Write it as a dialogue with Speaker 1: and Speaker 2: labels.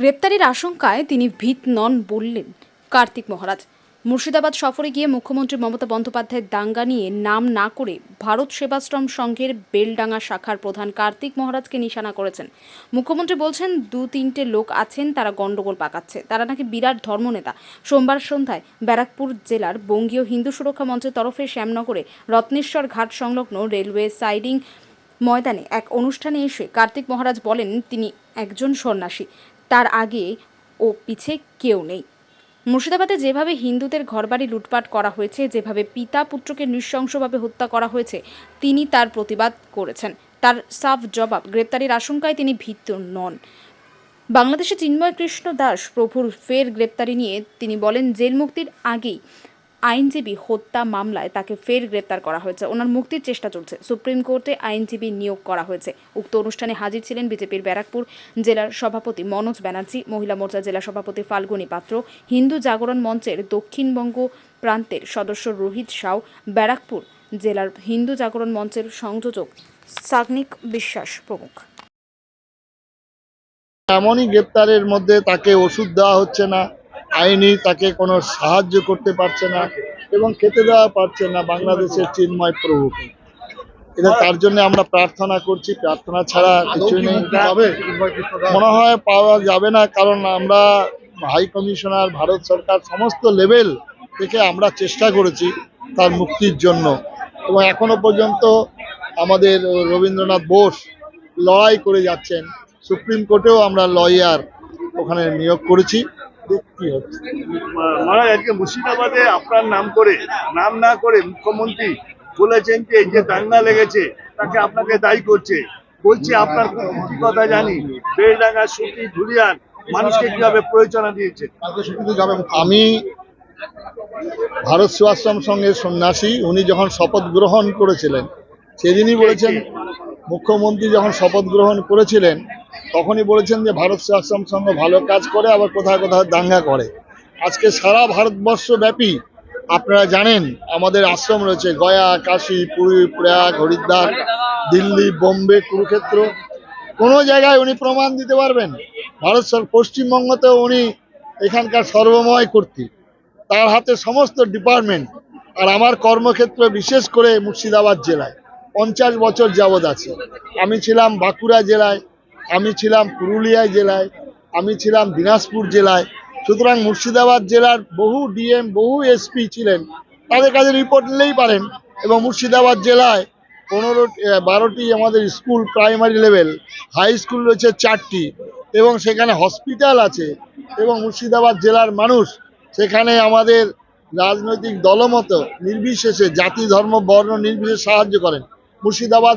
Speaker 1: গ্রেপ্তারির আশঙ্কায় তিনি ভীত নন বললেন কার্তিক মহারাজ। মুর্শিদাবাদ সফরে গিয়ে মুখ্যমন্ত্রী মমতা বন্দ্যোপাধ্যায়ের দাঙ্গা নিয়ে নাম না করে ভারত সেবাশ্রম সংঘের বেলডাঙ্গা শাখার প্রধান কার্তিক মহারাজকে নিশানা করেছেন। মুখ্যমন্ত্রী বলছেন, দু তিনটে লোক আছেন, তারা গন্ডগোল পাকাচ্ছে। তারা নাকি বিরাট ধর্মনেতা। সোমবার সন্ধ্যায় ব্যারাকপুর জেলার বঙ্গীয় হিন্দু সুরক্ষা মঞ্চের তরফে শ্যামনগরে রত্নেশ্বর ঘাট সংলগ্ন রেলওয়ে সাইডিং ময়দানে এক অনুষ্ঠানে এসে কার্তিক মহারাজ বলেন, তিনি একজন সন্ন্যাসী। তার আগে ও পিছে কেউ নেই। মুর্শিদাবাদে যেভাবে হিন্দুদের ঘরবাড়ি লুটপাট করা হয়েছে, যেভাবে পিতা পুত্রকে নৃশংসভাবে হত্যা করা হয়েছে, তিনি তার প্রতিবাদ করেছেন। তার সাফ জবাব, গ্রেপ্তারির আশঙ্কায় তিনি ভিত্ত নন। বাংলাদেশে চিন্ময় কৃষ্ণ দাস প্রভুর ফের গ্রেপ্তারি নিয়ে তিনি বলেন জেল মুক্তির আগেই আইনজীবী হত্যা মামলায় তাকে ফের গ্রেপ্তার করা হয়েছে। ওনার মুক্তির চেষ্টা চলছে। সুপ্রিম কোর্টে আইনজীবী নিয়োগ করা হয়েছে। উক্ত অনুষ্ঠানে হাজির ছিলেন বিজেপির ব্যারাকপুর জেলার সভাপতি মনোজ ব্যানার্জি, মহিলা মোর্চা জেলা সভাপতি ফাল্গুনী পাত্র, হিন্দু জাগরণ মঞ্চের দক্ষিণবঙ্গ প্রান্তের সদস্য রোহিত সাউ, ব্যারাকপুর জেলার হিন্দু জাগরণ মঞ্চের সংযোজক সাগনিক বিশ্বাস প্রমুখ।
Speaker 2: এমনই গ্রেপ্তারের মধ্যে তাকে ওষুধ দেওয়া হচ্ছে না। আইনি তাকে কোনো সাহায্য করতে পারছে না এবং খেতে দেওয়া পারছে না বাংলাদেশের চিন্ময় প্রভুকে। এটা তার জন্য আমরা প্রার্থনা করছি, প্রার্থনা ছাড়া কিছুই নেই। মনে হয় পাওয়া যাবে না, কারণ আমরা হাই কমিশনার, ভারত সরকার সমস্ত লেভেল থেকে আমরা চেষ্টা করেছি তার মুক্তির জন্য। এবং এখনও পর্যন্ত আমাদের রবীন্দ্রনাথ বোস লড়াই করে যাচ্ছেন। সুপ্রিম কোর্টেও আমরা লয়ার ওখানে নিয়োগ করেছি। হচ্ছে।
Speaker 3: মহারাজ আজকে মুর্শিদাবাদে আপনার নাম করে নাম না করে মুখ্যমন্ত্রী বলেছেন যে এই যে দাঙ্গা লেগেছে তাকে আপনাকে দায়ী করছে। বলছে আপনার কি কথা জানি বেলডাঙ্গা সুতি ধুলিয়ান মানুষকে কীভাবে প্রয়োজনা দিয়েছে?
Speaker 2: আমি ভারত সেবাশ্রম সঙ্গের সন্ন্যাসী উনি যখন শপথ গ্রহণ করেছিলেন সেদিনই বলেছেন মুখ্যমন্ত্রী যখন শপথ গ্রহণ করেছিলেন তখনই বলেছেন যে ভারত আশ্রম সংঘ ভালো কাজ করে, আবার কোথাও কোথাও দাঙ্গা করে। আজকে সারা ভারতবর্ষ ব্যাপী আপনারা জানেন, আমাদের আশ্রম রয়েছে গয়া, কাশী, পুরী, প্রয়াগ, হরিদ্বার, দিল্লি, বোম্বে, কুরুক্ষেত্র। কোনো জায়গায় উনি প্রমাণ দিতে পারবেন। ভারত সর, পশ্চিমবঙ্গতেও উনি এখানকার সর্বময় কর্তৃক তার হাতে সমস্ত ডিপার্টমেন্ট। আর আমার কর্মক্ষেত্র বিশেষ করে মুর্শিদাবাদ জেলায়। পঞ্চাশ বছর যাবৎ আছে। আমি ছিলাম বাঁকুড়া জেলায়। আমি ছিলাম পুরুলিয়া জেলায়, আমি ছিলাম দিনাজপুর জেলায়। সুতরাং মুর্শিদাবাদ জেলার বহু ডিএম, বহু এসপি ছিলেন। তাদের কাছে রিপোর্ট নিলেই পারেন এবং মুর্শিদাবাদ জেলায় পনেরো বারোটি আমাদের school primary level high school রয়েছে চারটি এবং সেখানে হসপিটাল আছে এবং মুর্শিদাবাদ জেলার মানুষ সেখানে আমাদের রাজনৈতিক দলমত নির্বিশেষে জাতি, ধর্ম, বর্ণ নির্বিশেষে সাহায্য করেন। মুর্শিদাবাদ